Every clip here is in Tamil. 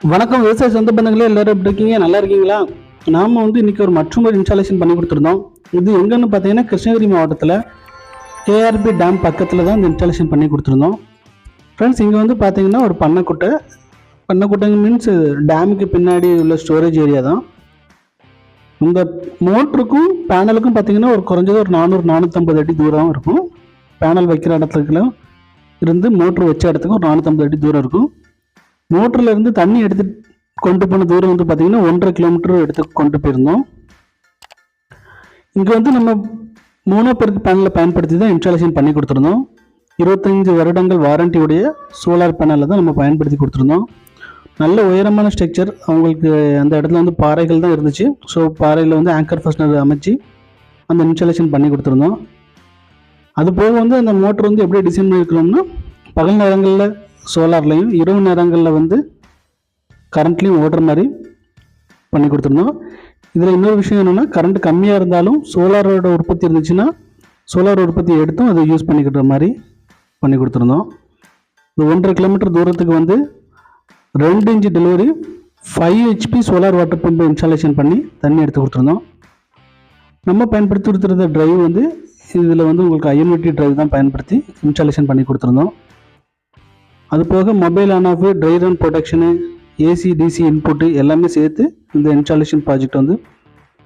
வணக்கம் விவசாய சொந்த பந்தங்களே எல்லாரும் எப்படி இருக்கீங்க? நல்லா இருக்கீங்களா? நாம வந்து இன்னைக்கு ஒரு மற்றும் ஒரு இன்ஸ்டாலேஷன் பண்ணி கொடுத்துருந்தோம். இது எங்கன்னு பார்த்தீங்கன்னா கிருஷ்ணகிரி மாவட்டத்தில் கேஆர்பி டேம் பக்கத்தில் தான் இந்த இன்ஸ்டாலேஷன் பண்ணி கொடுத்துருந்தோம். ஃப்ரெண்ட்ஸ் இங்கே வந்து பார்த்தீங்கன்னா ஒரு பண்ணைக்குட்டை. பண்ணைக்குட்டைங்க மீன்ஸ் டேமுக்கு பின்னாடி உள்ள ஸ்டோரேஜ் ஏரியா தான். இந்த மோட்டருக்கும் பேனலுக்கும் பார்த்தீங்கன்னா ஒரு குறைஞ்சது ஒரு நானூறு நானூற்றம்பது அடி தூரம் இருக்கும். பேனல் வைக்கிற இடத்துக்குள்ள இருந்து மோட்ரு வச்ச இடத்துக்கு ஒரு நானூற்றம்பது அடி தூரம் இருக்கும். மோட்டர்லேருந்து தண்ணி எடுத்து கொண்டு போன தூரம் வந்து பார்த்திங்கன்னா ஒன்றரை கிலோமீட்டர் எடுத்து கொண்டு போயிருந்தோம். இங்கே வந்து நம்ம மோனோபெருக்கு பேனலை பயன்படுத்தி தான் இன்ஸ்டாலேஷன் பண்ணி கொடுத்துருந்தோம். இருபத்தஞ்சி வருடங்கள் வாரண்டியுடைய சோலார் பேனலை தான் நம்ம பயன்படுத்தி கொடுத்துருந்தோம். நல்ல உயரமான ஸ்ட்ரக்சர் அவங்களுக்கு அந்த இடத்துல வந்து பாறைகள் தான் இருந்துச்சு. ஸோ பாறையில் வந்து ஆங்கர் ஃபஸ்னர் அமைச்சு அந்த இன்ஸ்டாலேஷன் பண்ணி கொடுத்துருந்தோம். அது போக வந்து அந்த மோட்டர் வந்து எப்படி டிசைன் பண்ணியிருக்கிறோம்னா பகல் நேரங்களில் சோலார்லையும் இரவு நேரங்களில் வந்து கரண்ட்லேயும் ஓடுற மாதிரி பண்ணி கொடுத்துருந்தோம். இதில் இன்னொரு விஷயம் என்னென்னா கரண்ட் கம்மியாக இருந்தாலும் சோலாரோட உற்பத்தி இருந்துச்சுன்னா சோலார் உற்பத்தி எடுத்தும் அதை யூஸ் பண்ணிக்கிற மாதிரி பண்ணி கொடுத்துருந்தோம். இந்த ஒன்றரை கிலோமீட்டர் தூரத்துக்கு வந்து ரெண்டு inch delivery five HP solar water pump installation பண்ணி தண்ணி எடுத்து கொடுத்துருந்தோம். நம்ம பயன்படுத்தி கொடுத்துருந்த ட்ரைவ் வந்து இதில் வந்து உங்களுக்கு ஐஎன்விடி ட்ரைவ் தான் பயன்படுத்தி இன்ஸ்டாலேஷன் பண்ணி கொடுத்துருந்தோம். அது போக mobile on off dry run protection AC DC input எல்லாமே சேர்த்து இந்த இன்ஸ்டாலேஷன் ப்ராஜெக்ட் வந்து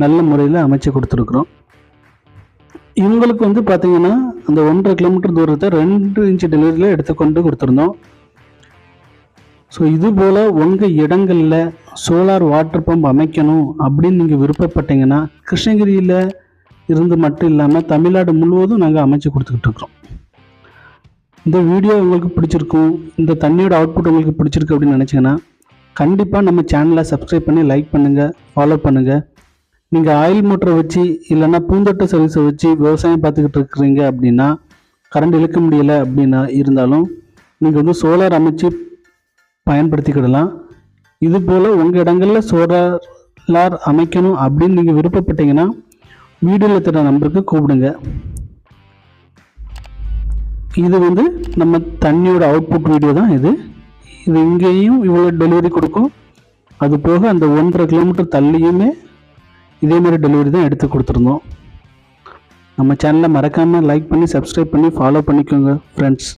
நல்ல முறையில் அமைச்சு கொடுத்துருக்குறோம். இவங்களுக்கு வந்து பார்த்திங்கன்னா அந்த ஒன்றரை கிலோமீட்டர் தூரத்தை ரெண்டு இன்ச்சு டெலிவரியில் எடுத்துக்கொண்டு கொடுத்துருந்தோம். ஸோ இது போல் உங்கள் இடங்களில் சோலார் வாட்டர் பம்ப் அமைக்கணும் அப்படின்னு நீங்கள் விருப்பப்பட்டீங்கன்னா கிருஷ்ணகிரியில் இருந்து மட்டும் இல்லாமல் தமிழ்நாடு முழுவதும் நாங்கள் அமைச்சு கொடுத்துக்கிட்டு இருக்கிறோம். இந்த வீடியோ உங்களுக்கு பிடிச்சிருக்கும் இந்த தண்ணியோட அவுட்புட் உங்களுக்கு பிடிச்சிருக்கு அப்படின்னு நினச்சிங்கன்னா கண்டிப்பாக நம்ம சேனலை சப்ஸ்கிரைப் பண்ணி லைக் பண்ணுங்கள் ஃபாலோ பண்ணுங்கள் நீங்கள் ஆயில் மோட்டரை வச்சு இல்லைன்னா பூந்தோட்ட சர்வீஸை வச்சு விவசாயம் பார்த்துக்கிட்டு இருக்கிறீங்க அப்படின்னா கரண்ட் இழுக்க முடியலை அப்படின்னா இருந்தாலும் நீங்கள் வந்து சோலார் அமைச்சு பயன்படுத்திக்கிடலாம். இது போல் உங்கள் இடங்களில் சோலார் அமைக்கணும் அப்படின்னு நீங்கள் விருப்பப்பட்டீங்கன்னா வீடியோவில் தர நம்பருக்கு கூப்பிடுங்க. இது வந்து நம்ம தண்ணியோட அவுட்புட் வீடியோ தான் இது. இது இங்கேயும் இவ்வளோ டெலிவரி கொடுக்கும். அது போக அந்த ஒன்றரை கிலோமீட்டர் தள்ளியுமே இதே மாதிரி டெலிவரி தான் எடுத்து கொடுத்துருந்தோம். நம்ம சேனலை மறக்காமல் லைக் பண்ணி சப்ஸ்கிரைப் பண்ணி ஃபாலோ பண்ணிக்கோங்க ஃப்ரெண்ட்ஸ்